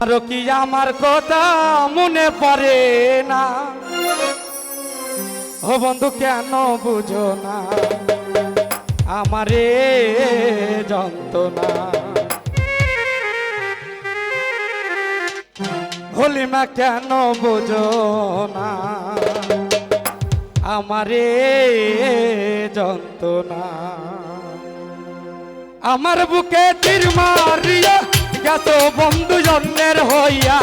আর আমার কথা মনে পড়ে না? ও বন্ধু, কেন বুঝো না? আমারে যন্ত্রণা। হলিমা, কেন বুঝো না? আমারে যন্ত্রণা। আমার বুকে তীর মারিয়া গেছ বন্ধু জন্মের হইয়া।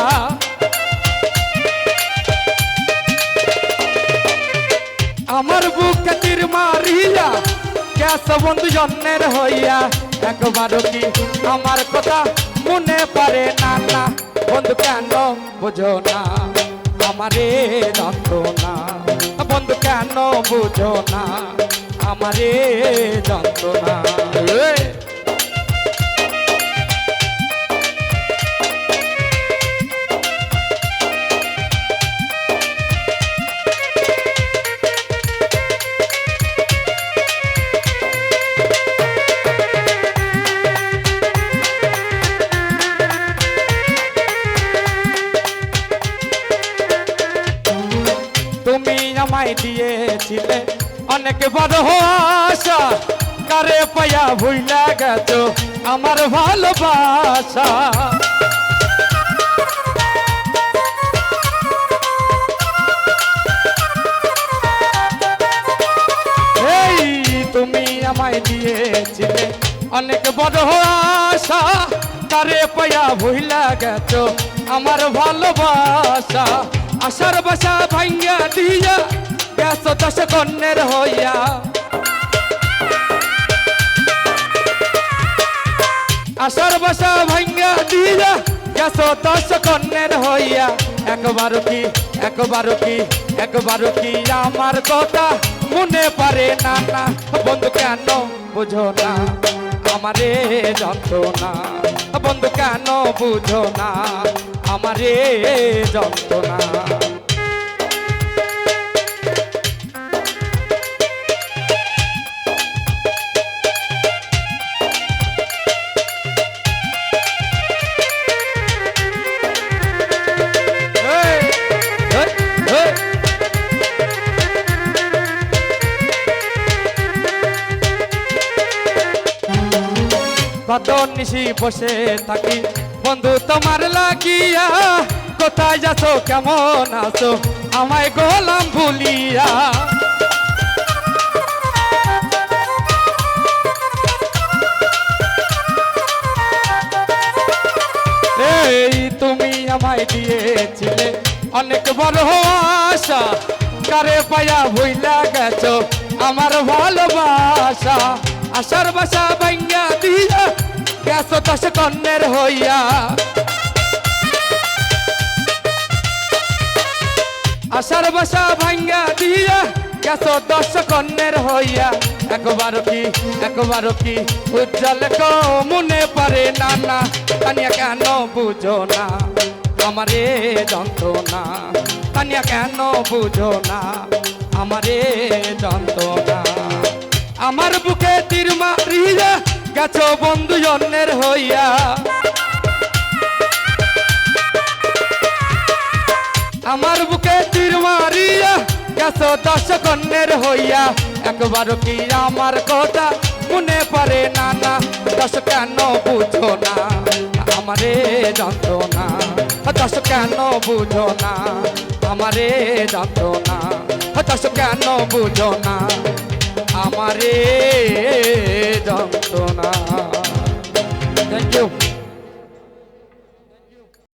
আমার বুকে তীর মারিয়া গেছ বন্ধু জন্মের হইয়া। একবারও কি আমার কথা মনে পারে না না? বন্ধু কেন বুঝো না? আমারে যন্ত্রণা বন্ধু কেন বুঝো না? আমারে যন্ত্রণা আমায় দিয়েছিলে। অনেক বড় আশা, কারে পায়া ভুইলা গেছো আমার ভালোবাসা। তুমি দিয়েছিলে। অনেক বড় আশা, কারে পায়া ভুইলা গেছো আমার ভালোবাসা। আশার বাসা ভাঙ্গা দিয়া গেছো দশ কন্যের হইয়া। আশার বাসা ভাঙ্গা দিয়া গেছো দশ কন্যের হইয়া। একবার কি একবার কি একবার কি আমার কথা মনে পারে না না। বন্ধু কেন বুঝো না? আমারে যন্ত্রণা। বন্ধু কেন বুঝো না? আমারে যন্ত্রণা। কত নিশি বসে থাকি। বন্ধু, তোমার লাগিয়া কোথায় যাছো কেমন আছো? আমায় গোলাম ভুলিয়া। এই তুমি আমায় দিয়েছিলে অনেক বড় আশা। কারে পায়া ভুইলা গেছো? আমার ভালোবাসা। আশার বাসা ভাঙ্গা দশ কন্যের হইয়া। আশার বাসা ভাঙ্গা দিয়া গেছো দশ কন্যের হইয়া। একবার কি একবার কি উজ্জ্বল মনে পারে না না তানিয়া কেন বুঝো না আমারে যন্ত্রণা? তানিয়া কেন বুঝো না আমারে যন্ত্রণা? আমার বুকে তীর মারিয়া গেছো বন্ধু জন্মের হইয়া। আমার বুকে তীর মারিয়া গেছো দশ কন্যের হইয়া। একবার কি আমার কথা মনে পারে না না? দশ কেন বুঝো না? আমারে যন্ত্রণা। দশ কেন বুঝো না? আমারে যন্ত্রণা। দশ কেন বুঝো না?